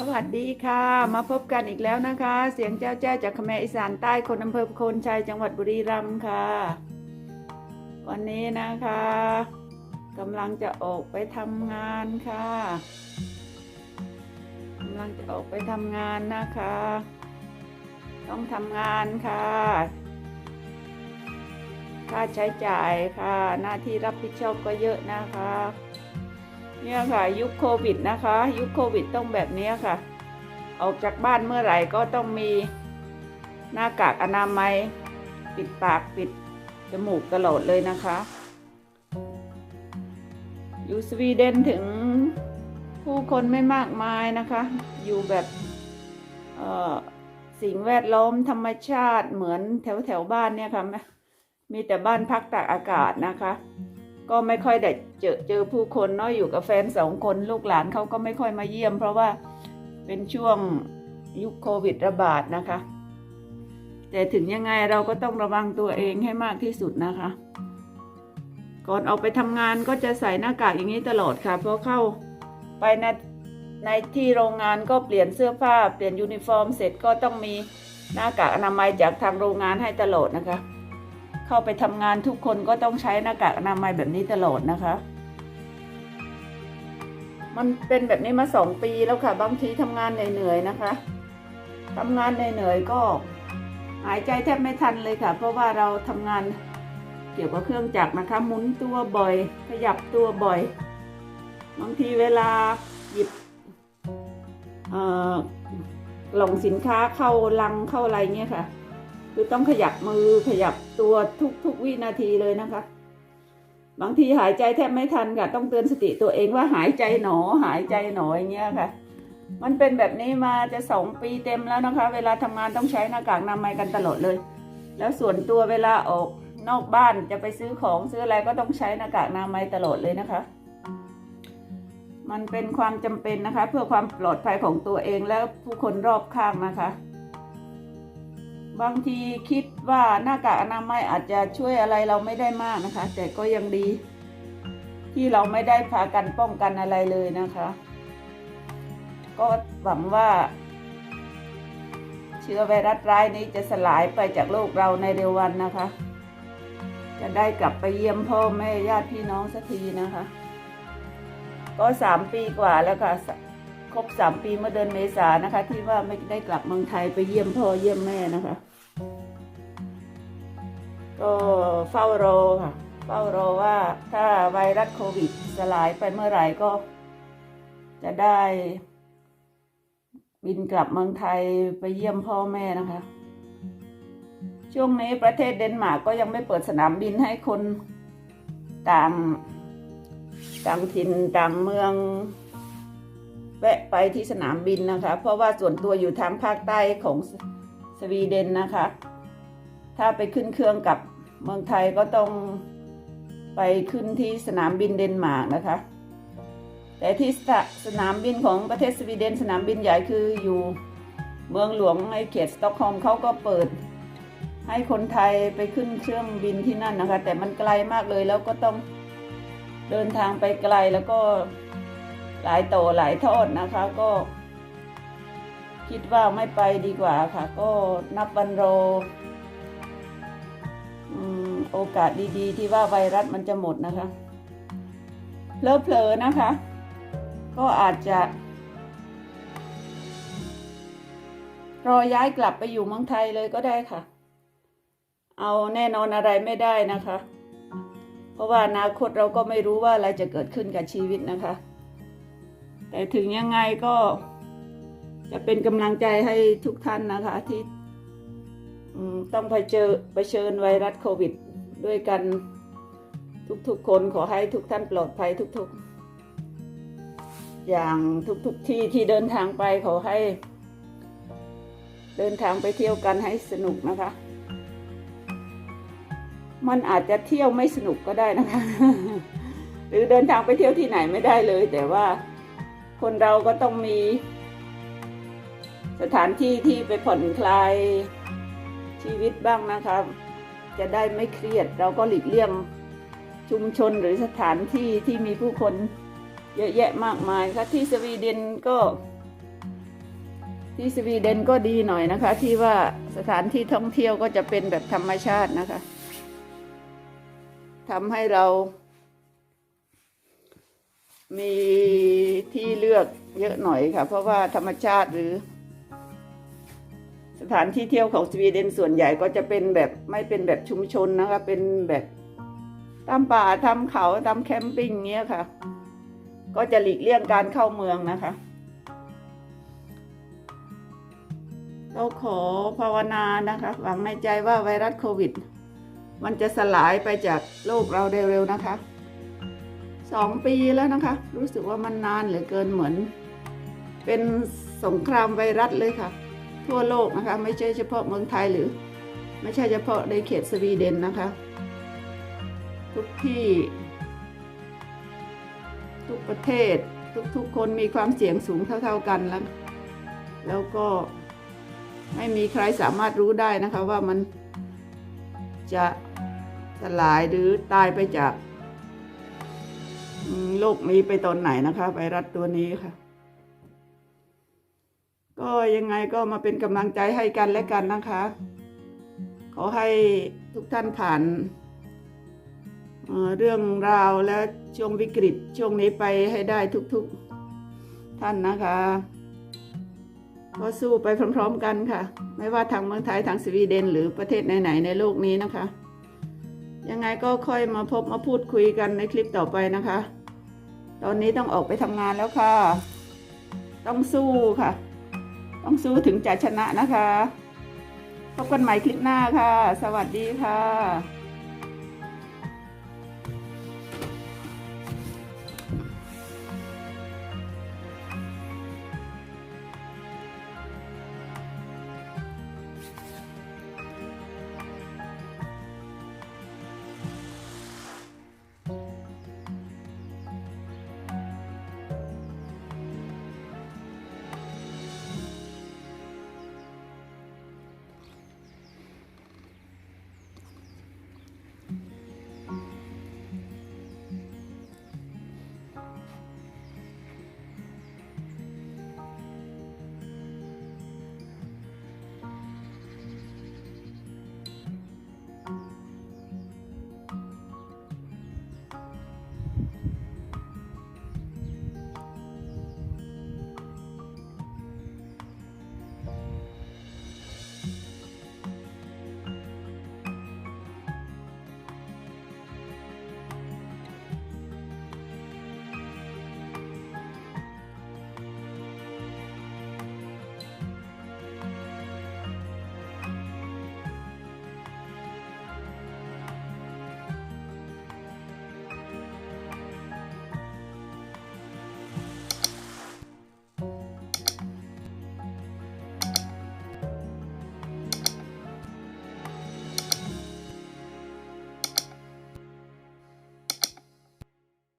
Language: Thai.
สวัสดีค่ะ มาพบกันอีกแล้วนะคะ เสียงเจ้าแจ้จากเขมอีสานใต้คนอำเภอโคนชัยจังหวัดบุรีรัมย์ค่ะ วันนี้นะคะกำลังจะออกไปทำงานค่ะกำลังจะออกไปทำงานนะคะ ต้องทำงานค่ะ ค่าใช้จ่ายค่ะ หน้าที่รับผิดชอบก็เยอะนะคะ เนี่ยค่ะ ยุคโควิดนะคะ ยุคโควิดต้องแบบนี้ค่ะ ออกจากบ้านเมื่อไหร่ก็ต้องมีหน้ากากอนามัย ปิดปากปิดจมูกตลอดเลยนะคะอยู่สวีเดนถึงผู้คนไม่มากมายนะคะ อยู่แบบสิ่งแวดล้อมธรรมชาติเหมือนแถวแถวบ้านเนี่ยค่ะมีแต่บ้านพักตากอากาศนะคะ ก็ไม่ค่อยได้เจอเจอผู้คนเนาะอยู่กับแฟนสองคนลูกหลานเขาก็ไม่ค่อยมาเยี่ยม เพราะว่าเป็นช่วงยุคโควิดระบาดนะคะ แต่ถึงยังไงเราก็ต้องระวังตัวเองให้มากที่สุดนะคะ ก่อนออกไปทำงานก็จะใส่หน้ากากอย่างนี้ตลอดค่ะ เพราะเข้าไปในในที่โรงงานก็เปลี่ยนเสื้อผ้า เปลี่ยนยูนิฟอร์มเสร็จก็ต้องมีหน้ากากอนามัยจากทางโรงงานให้ตลอดนะคะ เข้าไปทำงานทุกคนก็ต้องใช้หน้ากากอนามัยแบบนี้ตลอดนะคะ มันเป็นแบบนี้มาสองปีแล้วค่ะ บางทีทำงานเหนื่อยๆนะคะทำงานเหนื่อยๆก็หายใจแทบไม่ทันเลยค่ะ เพราะว่าเราทำงานเกี่ยวกับเครื่องจักรนะคะหมุนตัวบ่อย ขยับตัวบ่อย บางทีเวลาหยิบกล่องสินค้าเข้าลังเข้าอะไรเงี้ยค่ะ คือต้องขยับมือขยับตัวทุกๆวินาทีเลยนะคะ บางทีหายใจแทบไม่ทันค่ะ ต้องเตือนสติตัวเองว่าหายใจหนอหายใจหนออย่างเงี้ยค่ะ มันเป็นแบบนี้มาจะสองปีเต็มแล้วนะคะ เวลาทำงานต้องใช้หน้ากากนามัยกันตลอดเลย แล้วส่วนตัวเวลาออกนอกบ้านจะไปซื้อของซื้ออะไรก็ต้องใช้หน้ากากนามัยตลอดเลยนะคะ มันเป็นความจำเป็นนะคะ เพื่อความปลอดภัยของตัวเองและผู้คนรอบข้างนะคะ บางทีคิดว่าหน้ากากอนามัยอาจจะช่วยอะไรเราไม่ได้มากนะคะ แต่ก็ยังดี ที่เราไม่ได้พากันป้องกันอะไรเลยนะคะ ก็หวังว่า เชื้อไวรัสร้ายนี้จะสลายไปจากโลกเราในเร็ววันนะคะ จะได้กลับไปเยี่ยมพ่อแม่ญาติพี่น้องสักทีนะคะ ก็สามปีกว่าแล้วค่ะ ครบสามปีเมื่อเดือนเมษานนะคะ ที่ว่าไม่ได้กลับเมืองไทยไปเยี่ยมพ่อเยี่ยมแม่นะคะ ก็เฝ้ารอค่ะ เฝ้ารอว่าถ้าไวรัสโควิดสลายไปเมื่อไหร่ก็ จะได้ บินกลับเมืองไทยไปเยี่ยมพ่อแม่นะคะ ช่วงนี้ประเทศเดนมาร์กก็ยังไม่เปิดสนามบินให้คนต่างต่างถิ่นต่างเมือง แวะไปที่สนามบินนะคะ เพราะว่าส่วนตัวอยู่ทางภาคใต้ของสวีเดนนะคะ ถ้าไปขึ้นเครื่องกับเมืองไทยก็ต้องไปขึ้นที่สนามบินเดนมาร์กนะคะ แต่ที่สสนามบินของประเทศสวีเดน สนามบินใหญ่คืออยู่เมืองหลวงในเขตสต็อกโฮล์มเขาก็เปิด ให้คนไทยไปขึ้นเครื่องบินที่นั่นนะคะ แต่มันไกลมากเลยแล้วก็ต้องเดินทางไปไกลแล้วก็ หลายโตหลายทอดนะคะก็ คิดว่าไม่ไปดีกว่าค่ะ ก็นับวันรอโอกาสดีๆ ที่ว่าไวรัสมันจะหมดนะคะเพลอเพลอๆนะคะ ก็อาจจะรอย้ายกลับไปอยู่เมืองไทยเลยก็ได้ค่ะ เอาแน่นอนอะไรไม่ได้นะคะ เพราะว่าอนาคตเราก็ไม่รู้ว่าอะไรจะเกิดขึ้นกับชีวิตนะคะ แต่ถึงยังไงก็จะเป็นกำลังใจให้ทุกท่านนะคะที่ต้องไปเผชิญเชิญไวรัสโควิด ด้วยกันทุกๆคนขอให้ทุกท่านปลอดภัยทุกๆ อย่างทุกๆที่ที่เดินทางไปขอให้ เดินทางไปเที่ยวกันให้สนุกนะคะ มันอาจจะเที่ยวไม่สนุกก็ได้นะคะ หรือเดินทางไปเที่ยวที่ไหนไม่ได้เลย แต่ว่า คนเราก็ต้องมี สถานที่ที่ไปผ่อนคลายชีวิตบ้างนะคะจะได้ไม่เครียดเราก็หลีกเลี่ยงชุมชนหรือสถานที่ที่มีผู้คนเยอะแยะมากมายค่ะที่สวีเดนก็ ที่สวีเดนก็ดีหน่อยนะคะ ที่ว่าสถานที่ท่องเที่ยวก็จะเป็นแบบธรรมชาตินะคะทำให้เรา มีที่เลือกเยอะหน่อยค่ะ เพราะว่าธรรมชาติหรือ สถานที่เที่ยวของสวีเดนส่วนใหญ่ก็จะเป็นแบบไม่เป็นแบบชุมชนนะคะ เป็นแบบตามป่าตามเขาตามแคมปิ้งเงี้ยค่ะ ก็จะหลีกเลี่ยงการเข้าเมืองนะคะเราขอภาวนานะคะหวังในใจว่าไวรัสโควิด มันจะสลายไปจากโลกเราเร็วๆนะคะ สองปีแล้วนะคะ รู้สึกว่ามันนานเหลือเกินเหมือน เป็นสงครามไวรัสเลยค่ะ ทั่วโลกนะคะ ไม่ใช่เฉพาะเมืองไทยหรือ ไม่ใช่เฉพาะในเขตสวีเดนนะคะ ทุกที่ ทุกประเทศทุกๆคนมีความเสี่ยงสูงเท่า ๆกันแล้ว แล้วก็ไม่มีใครสามารถรู้ได้นะคะว่ามันจะสลายหรือตายไปจาก ลูกนี้ไปตอนไหนนะคะไวรัสตัวนี้ค่ะ ก็ยังไงก็มาเป็นกำลังใจให้กันและกันนะคะ ขอให้ทุกท่านผ่านเเรื่องราวและช่วงวิกฤตช่วงนี้ไปให้ได้ทุกๆท่านนะคะก็สู้ไปพร้อม ๆ กันค่ะ ไม่ว่าทางเมืองไทยทางสวีเดน หรือประเทศไหนๆในโลกนี้นะคะ ยังไงก็ค่อยมาพบมาพูดคุยกันในคลิปต่อไปนะคะ ตอนนี้ต้องออกไปทำงานแล้วค่ะ ต้องสู้ค่ะ ต้องสู้ถึงจะชนะนะคะ พบกันใหม่คลิปหน้าค่ะ สวัสดีค่ะ